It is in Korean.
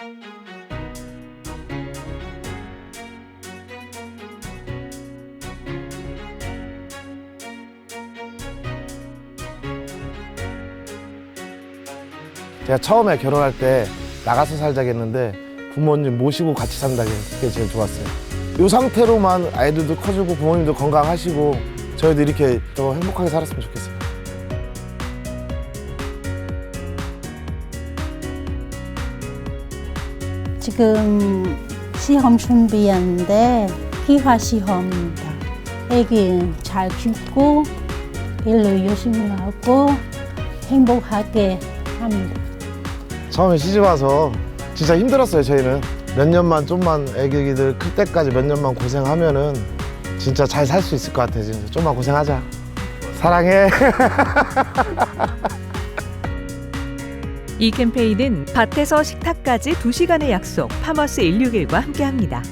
제가 처음에 결혼할 때 나가서 살자고 했는데 부모님 모시고 같이 산다는 게 제일 좋았어요. 이 상태로만 아이들도 커지고 부모님도 건강하시고 저희도 이렇게 더 행복하게 살았으면 좋겠어요. 지금 시험 준비하는데 기화 시험입니다. 애기 잘 키우고 일로 열심히 하고 행복하게 합니다. 처음에 시집 와서 진짜 힘들었어요 저희는 몇 년만 좀만 애기들 클 때까지 몇 년만 고생하면은 진짜 잘 살 수 있을 것 같아 진짜 좀만 고생하자 사랑해 이 캠페인은 밭에서 식탁까지 2시간의 약속 파머스 161과 함께합니다.